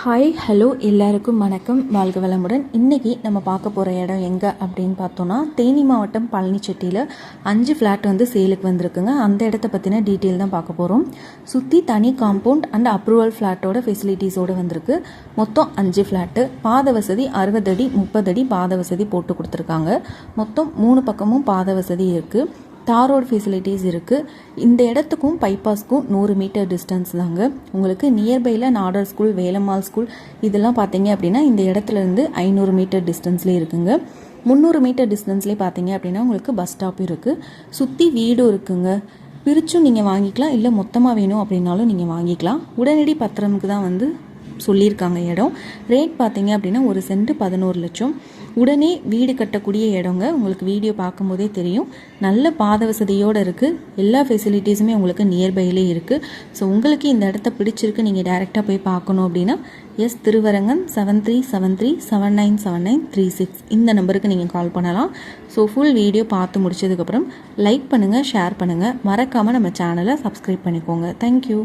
Hi hello எல்லாருக்கும் வணக்கம். வாழ்க வளமுடன். இன்றைக்கி நம்ம பார்க்க போகிற இடம் எங்கே அப்படின்னு பார்த்தோன்னா தேனி மாவட்டம் பழனிச்செட்டியில் அஞ்சு ஃப்ளாட் வந்து சேலுக்கு வந்திருக்குங்க. அந்த இடத்த பற்றின டீட்டெயில் தான் பார்க்க போகிறோம் சுற்றி தனி காம்பவுண்ட் அண்ட் அப்ரூவல் ஃப்ளாட்டோட ஃபெசிலிட்டிஸோடு வந்திருக்கு. மொத்தம் அஞ்சு ஃப்ளாட்டு பாத வசதி அறுபது அடி முப்பது அடி பாத வசதி போட்டு கொடுத்துருக்காங்க. மொத்தம் மூணு பக்கமும் பாத வசதி இருக்குது தார் ரோடு ஃபெசிலிட்டிஸ் இருக்குது இந்த இடத்துக்கும் பைபாஸ்க்கும் நூறு மீட்டர் டிஸ்டன்ஸ் தாங்க. உங்களுக்கு நியர்பையில் நாடர் ஸ்கூல் வேலம்மாள் ஸ்கூல் இதெல்லாம் பார்த்தீங்க அப்படின்னா இந்த இடத்துல இருந்து ஐநூறு மீட்டர் டிஸ்டன்ஸ்லேயே இருக்குங்க. முந்நூறு மீட்டர் டிஸ்டன்ஸ்லேயே பார்த்தீங்க அப்படின்னா உங்களுக்கு பஸ் ஸ்டாப் இருக்குது சுற்றி வீடும் இருக்குங்க. பிரிச்சும் நீங்கள் வாங்கிக்கலாம். இல்லை மொத்தமாக வேணும் அப்படின்னாலும் நீங்கள் வாங்கிக்கலாம். உடனடி பத்திரமுக்கு தான் வந்து சொல்லியிருக்காங்க இடம். ரேட் பார்த்தீங்க அப்படின்னா ஒரு சென்ட் பதினோரு லட்சம். உடனே வீடு கட்டக்கூடிய இடங்க உங்களுக்கு வீடியோ பார்க்கும்போதே தெரியும். நல்ல பாத வசதியோடு இருக்குது எல்லா ஃபெசிலிட்டிஸுமே உங்களுக்கு நியர்பைலே இருக்குது ஸோ உங்களுக்கு இந்த இடத்த பிடிச்சிருக்கு நீங்கள் டேரெக்டாக போய் பார்க்கணும் அப்படின்னா S Thiruvarangan seven three seven three seven nine seven nine three six இந்த நம்பருக்கு நீங்கள் கால் பண்ணலாம். ஸோ ஃபுல் வீடியோ பார்த்து முடிச்சதுக்கப்புறம் லைக் பண்ணுங்கள் ஷேர் பண்ணுங்கள் மறக்காமல் நம்ம சேனலை சப்ஸ்கிரைப் பண்ணிக்கோங்க. தேங்க்யூ